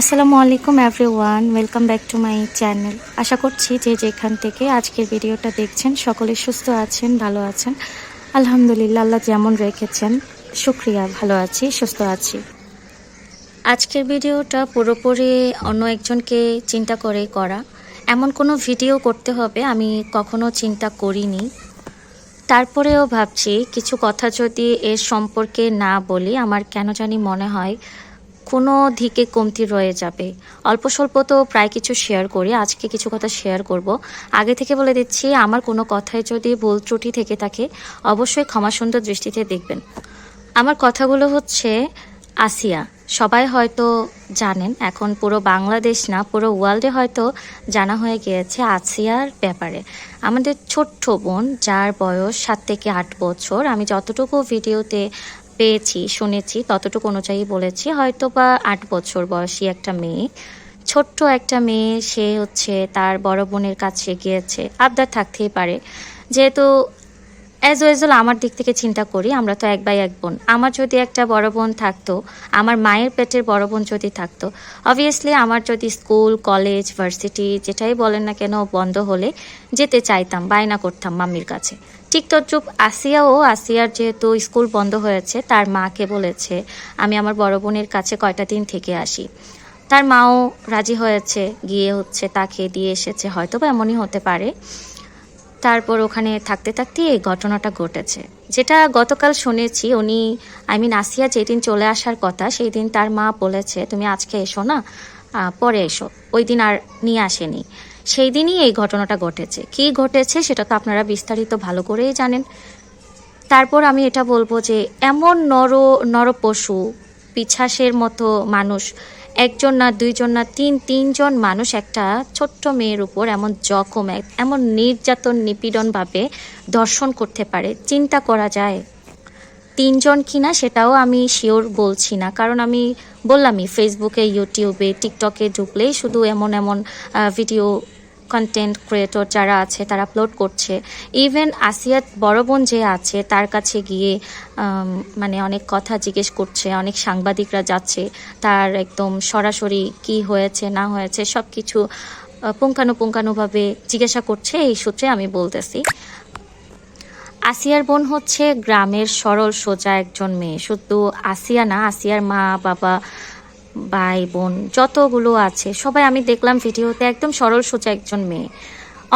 আসসালামু আলাইকুম everyone, welcome back to my channel. আশা করছি যে যেখান থেকে আজকের ভিডিওটা দেখছেন, সকলে সুস্থ আছেন, ভালো আছেন। আলহামদুলিল্লাহ, আল্লাহ যেমন রেখেছেন, শুক্রিয়া, ভালো আছি, সুস্থ আছি। আজকের ভিডিওটা পুরোপুরি অন্য একজনকে চিন্তা করে করা। এমন কোনো ভিডিও করতে হবে আমি কখনো চিন্তা করিনি। তারপরেও ভাবছি, কিছু কথা যদি এর সম্পর্কে না বলি, আমার কেন জানি মনে হয় কোনো দিকে কমতি রয়ে যাবে। অল্প স্বল্প তো প্রায় কিছু শেয়ার করি, আজকে কিছু কথা শেয়ার করব। আগে থেকে বলে দিচ্ছি, আমার কোনো কথায় যদি ভুল ত্রুটি থেকে থাকে, অবশ্যই ক্ষমা সুন্দর দৃষ্টিতে দেখবেন। আমার কথাগুলো হচ্ছে আসিয়া। সবাই হয়তো জানেন, এখন পুরো বাংলাদেশ না, পুরো ওয়ার্ল্ডে হয়তো জানা হয়ে গিয়েছে আসিয়ার ব্যাপারে। আমাদের ছোট্ট বোন, যার বয়স সাত থেকে আট বছর, আমি যতটুকু ভিডিওতে পেয়েছি, শুনেছি, ততটুকু অনুযায়ী বলেছি। হয়তো বা আট বছর বয়সী একটা মেয়ে। ছোট্ট একটা মেয়ে, সে হচ্ছে তার বড় বোনের কাছে গিয়েছে। আবদার থাকতেই পারে। যেহেতু অ্যাজ ওয়েজল আমার দিক থেকে চিন্তা করি, আমরা তো এক বাই এক বোন। আমার যদি একটা বড় বোন থাকতো, আমার মায়ের পেটের বড় বোন যদি থাকতো অবভিয়াসলি আমার যদি স্কুল কলেজ ভার্সিটি যেটাই বলেন না কেন, বন্ধ হলে যেতে চাইতাম, বায়না করতাম মাম্মির কাছে। ঠিক তদ্রুপ আসিয়াও আসিয়ার যেহেতু স্কুল বন্ধ হয়েছে, তার মাকে বলেছে, আমি আমার বড় বোনের কাছে কয়টা দিন থেকে আসি। তার মাও রাজি হয়েছে, গিয়ে হচ্ছে তাকে দিয়ে এসেছে হয়তো বা এমনই হতে পারে। তারপর ওখানে থাকতে থাকতে এই ঘটনাটা ঘটেছে। যেটা গতকাল শুনেছি, উনি আই মিন আসিয়া যেদিন চলে আসার কথা সেই দিন তার মা বলেছে, তুমি আজকে এসো না পরে এসো। ওই দিন আর নিয়ে আসেনি। সেই দিনই এই ঘটনাটা ঘটেছে। কি ঘটেছে সেটা তো আপনারা বিস্তারিত ভালো করেই জানেন। তারপর আমি এটা বলব যে এমন নর নর পশু পিছাসের মতো মানুষ, একজন না দুইজন না তিন, তিনজন মানুষ একটা ছোট্ট মেয়ের উপর এমন জখম এক- এমন নির্যাতন নিপীড়নভাবে দর্শন করতে পারে। চিন্তা করা যায়, তিনজন কিনা সেটাও আমি শিওর বলছি না। কারণ আমি বললামই ফেসবুকে ইউটিউবে টিকটকে ঢুকলেই শুধু এমন এমন ভিডিও কন্টেন্ট ক্রিয়েটর যারা আছে, তারা আপলোড করছে। ইভেন আসিয়ার বড় বোন যে আছে, তার কাছে গিয়ে মানে অনেক কথা জিজ্ঞেস করছে, অনেক সাংবাদিকরা যাচ্ছে, তার একদম সরাসরি কি হয়েছে, না হয়েছে সব কিছু পুঙ্খানুপুঙ্খানুভাবে জিজ্ঞাসা করছে, এই সূত্রে আমি বলতেছি। আসিয়ার বোন হচ্ছে গ্রামের সরল সোজা একজন মেয়ে। শুধু আসিয়া না, আসিয়ার মা, বাবা ভাই, বোন, যতগুলো আছে, সবাই আমি দেখলাম ভিডিওতে একদম সরল সোজা একজন মেয়ে।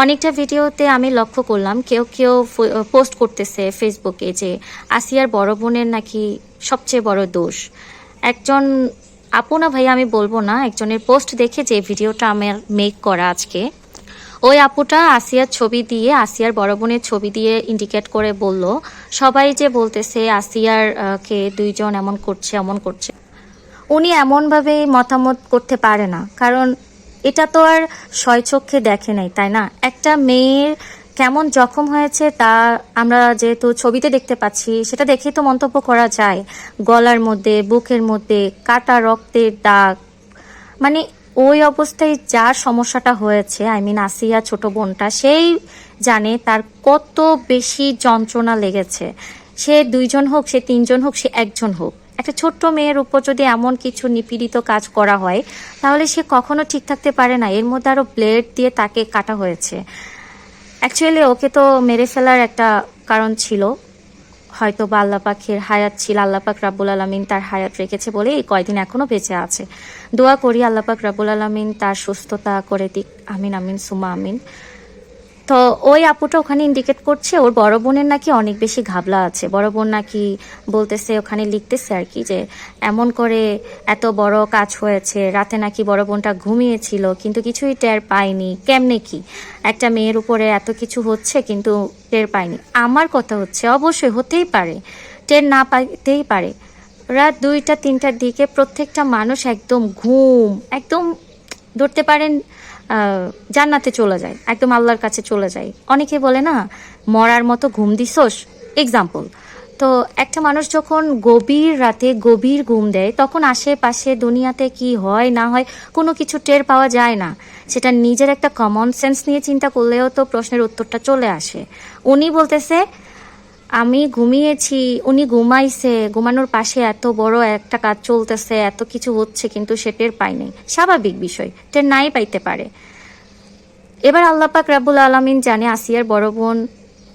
অনেকটা ভিডিওতে আমি লক্ষ্য করলাম, কেউ কেউ পোস্ট করতেছে ফেসবুকে যে আসিয়ার বড় বোনের নাকি সবচেয়ে বড় দোষ। একজন আপনা ভাই আমি বলব না, একজনের পোস্ট দেখে যে ভিডিওটা আমার মেক করা আজকে, ওই আপুটা আসিয়ার ছবি দিয়ে, আসিয়ার বড় বোনের ছবি দিয়ে ইন্ডিকেট করে বলল, সবাই যে বলতেছে আসিয়ার কে দুইজন এমন করছে এমন করছে। উনি এমনভাবে মতামত করতে পারে না। কারণ এটা তো আর স্বয়চক্ষে দেখে নাই, তাই না? একটা মেয়ের কেমন জখম হয়েছে তা আমরা যেহেতু ছবিতে দেখতে পাচ্ছি, সেটা দেখেই তো মন্তব্য করা যায়। গলার মধ্যে, বুকের মধ্যে, কাটা রক্তের দাগ। মানে ওই অবস্থায় যার সমস্যাটা হয়েছে, আই মিন আসিয়া ছোট বোনটা, সেই জানে তার কত বেশি যন্ত্রণা লেগেছে। সে দুইজন হোক, সে তিনজন হোক, সে একজন হোক। একটা ছোট্ট মেয়ের উপর যদি এমন কিছু নিপীড়িত কাজ করা হয়, তাহলে সে কখনো ঠিক থাকতে পারে না। এর মধ্যে আরও ব্লেড দিয়ে তাকে কাটা হয়েছে। অ্যাকচুয়ালি ওকে তো মেরে ফেলার একটা কারণ ছিল। হয়তো বা আল্লাহ পাখির হায়াত ছিল, আল্লাহ পাক রাব্বুল আলমিন তার হায়াত রেখেছে বলে এই কয়দিন এখনও বেঁচে আছে। দোয়া করি আল্লাহ পাক রাব্বুল আলমিন তার সুস্থতা করে দিক। আমিন আমিন সুমা আমিন। তো ওই আপুটা ওখানে ইন্ডিকেট করছে, ওর বড় বোনের নাকি অনেক বেশি ঘাবলা আছে। বড় বোন নাকি বলতেছে, ওখানে লিখতেছে আর কি যে, এমন করে এত বড় কাজ হয়েছে, রাতে নাকি বড় বোনটা ঘুমিয়েছিল, কিন্তু কিছুই টের পায়নি কেমনে কি? একটা মেয়ের উপরে এত কিছু হচ্ছে, কিন্তু টের পায়নি আমার কথা হচ্ছে, অবশ্যই হতেই পারে, টের না পাইতেই পারে। রাত দুইটা, তিনটার দিকে প্রত্যেকটা মানুষ একদম ঘুম, একদম ধরতে পারেন জান্নাতে চলে যায়, একদম আল্লাহর কাছে চলে যায়। অনেকে বলে, না, মরার মতো ঘুম দিছোস? এক্সাম্পল তো একটা মানুষ যখন গভীর রাতে গভীর ঘুম দেয়, তখন আশেপাশে দুনিয়াতে কি হয়, না হয়, কোনো কিছু টের পাওয়া যায় না। সেটা নিজের একটা কমন সেন্স নিয়ে চিন্তা করলেও তো প্রশ্নের উত্তরটা চলে আসে। উনি বলতেছে আমি ঘুমিয়েছি, উনি ঘুমাইছে, ঘুমানোর পাশে এত বড় একটা কাজ চলতেছে, এত কিছু হচ্ছে কিন্তু সে টের পাই নাই স্বাভাবিক বিষয়, টের নাই পাইতে পারে। এবার আল্লাপাক রাবুল আলমিন জানে আসিয়ার বড় বোন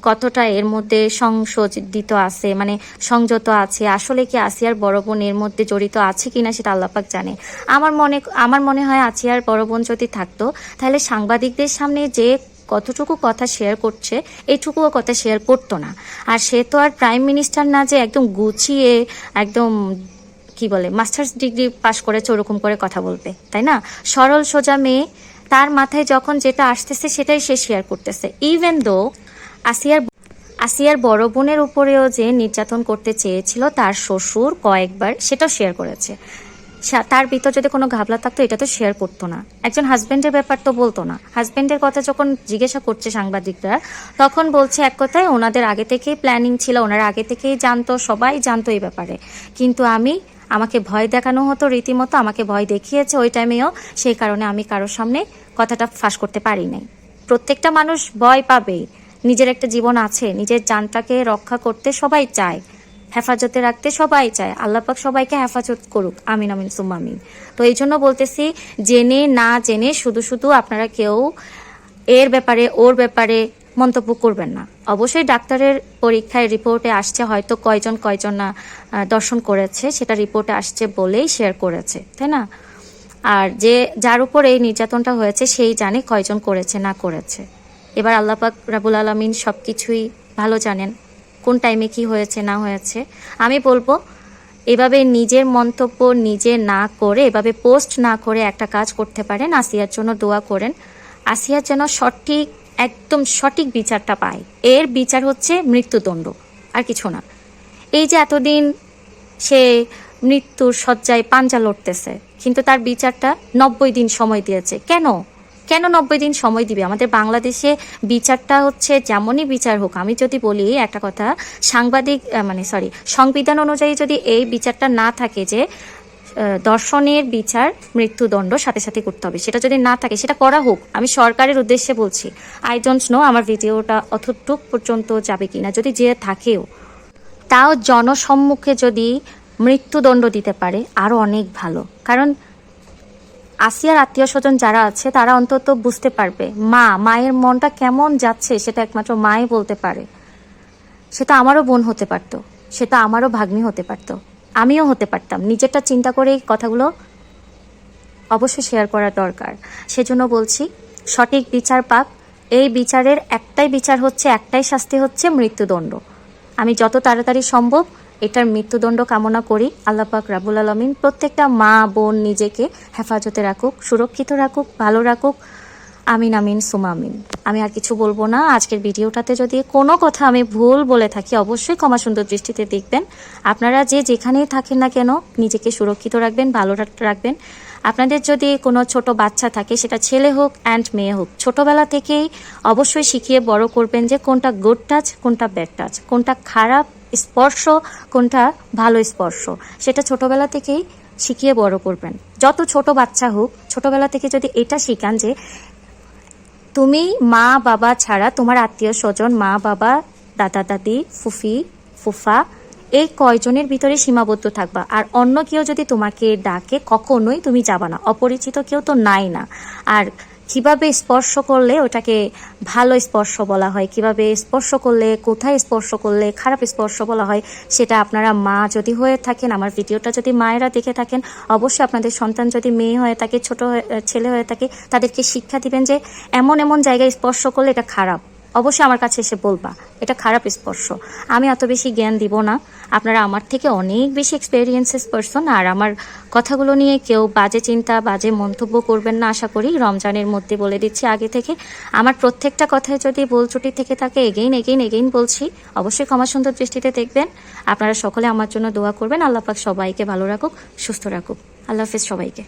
কতটা এর মধ্যে সংশোধিত আছে মানে সংযত আছে। আসলে কি আসিয়ার বড় বোন এর মধ্যে জড়িত আছে কিনা সেটা আল্লাপাক জানে। আমার মনে আমার মনে হয় আসিয়ার বড় বোন যদি থাকতো, তাহলে সাংবাদিকদের সামনে যে কতটুকু কথা শেয়ার করছে, এইটুকুও কথা শেয়ার করতো না। আর সে তো আর প্রাইম মিনিস্টার না যে একদম গুছিয়ে, একদম কি বলে মাস্টার্স ডিগ্রি পাশ করেছে ওরকম করে কথা বলবে তাই না? সরল সোজা মেয়ে, তার মাথায় যখন যেটা আসতেছে সেটাই সে শেয়ার করতেছে। ইভেন দো আসিয়ার আসিয়ার বড় বোনের উপরেও যে নির্যাতন করতে চেয়েছিল তার শ্বশুর কয়েকবার সেটাও শেয়ার করেছে। তার ভিতর যদি কোনো ঘাবলা থাকতো, এটা তো শেয়ার করতো না। একজন হাজবেন্ডের ব্যাপার তো বলতো না। হাজবেন্ডের কথা যখন জিজ্ঞাসা করছে সাংবাদিকরা, তখন বলছে এক কথায়, ওনাদের আগে থেকেই প্ল্যানিং ছিল, ওনারা আগে থেকেই জানতো, সবাই জানতো এই ব্যাপারে। কিন্তু আমি, আমাকে ভয় দেখানো হতো রীতিমতো, আমাকে ভয় দেখিয়েছে ওই টাইমেও সেই কারণে আমি কারোর সামনে কথাটা ফাঁস করতে পারি নাই। প্রত্যেকটা মানুষ ভয় পাবেই। নিজের একটা জীবন আছে, নিজের জানটাকে রক্ষা করতে সবাই চায়। হেফাজতে রাখতে সবাই চায়। আল্লাপাক সবাইকে হেফাজত করুক। আমিন আমিন সুম আমিন। তো এই জন্য বলতেছি, জেনে না জেনে শুধু শুধু আপনারা কেউ এর ব্যাপারে, ওর ব্যাপারে মন্তব্য করবেন না। অবশ্যই ডাক্তারের পরীক্ষায় রিপোর্টে আসছে, হয়তো কয়জন কয়জন না দর্শন করেছে, সেটা রিপোর্টে আসছে বলেই শেয়ার করেছে, তাই না? আর যে, যার উপর এই নির্যাতনটা হয়েছে, সেই জানে কয়জন করেছে, না করেছে। এবার আল্লাপাক রাবুল আলমিন সব কিছুই ভালো জানেন। কোন টাইমে কি হয়েছে, না হয়েছে, আমি বলব এভাবে নিজের মন্তব্য নিজে না করে, এভাবে পোস্ট না করে একটা কাজ করতে পারেন। আসিয়ার জন্য দোয়া করেন। আসিয়ার যেন সঠিক, একদম সঠিক বিচারটা পায়। এর বিচার হচ্ছে মৃত্যুদণ্ড, আর কিছু না। এই যে এতদিন সে মৃত্যুর শয্যায় পাঞ্জা লড়তেছে, কিন্তু তার বিচারটা নব্বই দিন সময় দিয়েছে। কেন? কেন নব্বই দিন সময় দিবে? আমাদের বাংলাদেশে বিচারটা হচ্ছে যেমনই বিচার হোক, আমি যদি বলি একটা কথা, সাংবাদিক মানে সরি সংবিধান অনুযায়ী যদি এই বিচারটা না থাকে যে দর্শনের বিচার মৃত্যুদণ্ড সাথে সাথে করতে হবে, সেটা যদি না থাকে, সেটা করা হোক, আমি সরকারের উদ্দেশ্যে বলছি আই ডোন্ট নো আমার ভিডিওটা অতটুক পর্যন্ত যাবে কিনা, যদি যে থাকেও, তাও জনসম্মুখে যদি মৃত্যুদণ্ড দিতে পারে আরও অনেক ভালো, কারণ আসিয়ার আত্মীয় স্বজন যারা আছে, তারা অন্তত বুঝতে পারবে, মা, মায়ের মনটা কেমন যাচ্ছে সেটা একমাত্র মাই বলতে পারে। সেটা আমারও বোন হতে পারতো সেটা আমারও ভাগ্নি হতে পারতো, আমিও হতে পারতাম। নিজেরটা চিন্তা করে এই কথাগুলো অবশ্যই শেয়ার করা দরকার। সেজন্য বলছি, সঠিক বিচার পাক। এই বিচারের একটাই বিচার হচ্ছে, একটাই শাস্তি হচ্ছে মৃত্যুদণ্ড। আমি যত তাড়াতাড়ি সম্ভব এটার মৃত্যুদণ্ড কামনা করি। আল্লাপাক রাবুল আলমিন প্রত্যেকটা মা, বোন নিজেকে হেফাজতে রাখুক, সুরক্ষিত রাখুক, ভালো রাখুক। আমিন আমিন, সুমা, আমিন। আমি আর কিছু বলব না। আজকের ভিডিওটাতে যদি কোনো কথা আমি ভুল বলে থাকি, অবশ্যই ক্ষমা সুন্দর দৃষ্টিতে দেখবেন। আপনারা যে যেখানেই থাকেন না কেন, নিজেকে সুরক্ষিত রাখবেন, ভালো রাখবেন। আপনাদের যদি কোনো ছোট বাচ্চা থাকে, সেটা ছেলে হোক অ্যান্ড মেয়ে হোক, ছোটবেলা থেকেই অবশ্যই শিখিয়ে বড় করবেন যে কোনটা গুড টাচ কোনটা ব্যাড টাচ কোনটা খারাপ স্পর্শ, কোনটা ভালো স্পর্শ, সেটা ছোটবেলা থেকেই শিখিয়ে বড় করবেন। যত ছোট বাচ্চা হোক, ছোটবেলা থেকে যদি এটা শিখান যে তুমি মা, বাবা ছাড়া তোমার আত্মীয় স্বজন, মা, বাবা, দাদা, দাদি, ফুফি, ফুফা, এই কয়জনের ভিতরে সীমাবদ্ধ থাকবা। আর অন্য কেউ যদি তোমাকে ডাকে, কখনোই তুমি যাবা না। অপরিচিত কেউ তো নাই না। আর কীভাবে স্পর্শ করলে ওটাকে ভালো স্পর্শ বলা হয়? কীভাবে স্পর্শ করলে, কোথায় স্পর্শ করলে খারাপ স্পর্শ বলা হয়, সেটা আপনারা মা যদি হয়ে থাকেন, আমার ভিডিওটা যদি মায়েরা দেখে থাকেন, অবশ্যই আপনাদের সন্তান যদি মেয়ে হয়ে থাকে, ছোট ছেলে হয়ে থাকে, তাদেরকে শিক্ষা দিবেন যে এমন এমন জায়গায় স্পর্শ করলে এটা খারাপ। অবশ্যই আমার কাছে এসে বলবা, এটা খারাপ স্পর্শ। আমি অত বেশি জ্ঞান দিব না। আপনারা আমার থেকে অনেক বেশি এক্সপেরিয়েন্সেস পারসন আর আমার কথাগুলো নিয়ে কেউ বাজে চিন্তা, বাজে মন্তব্য করবেন না, আশা করি। রমজানের মধ্যে বলে দিচ্ছি আগে থেকে, আমার প্রত্যেকটা কথায় যদি বলচুটি থেকে থাকে এগেইন এগেইন এগেইন বলছি। অবশ্যই ক্ষমা সুন্দর দৃষ্টিতে দেখবেন। আপনারা সকলে আমার জন্য দোয়া করবেন। আল্লাহ পাক সবাইকে ভালো রাখুক, সুস্থ রাখুক। আল্লাহ হাফেজ সবাইকে।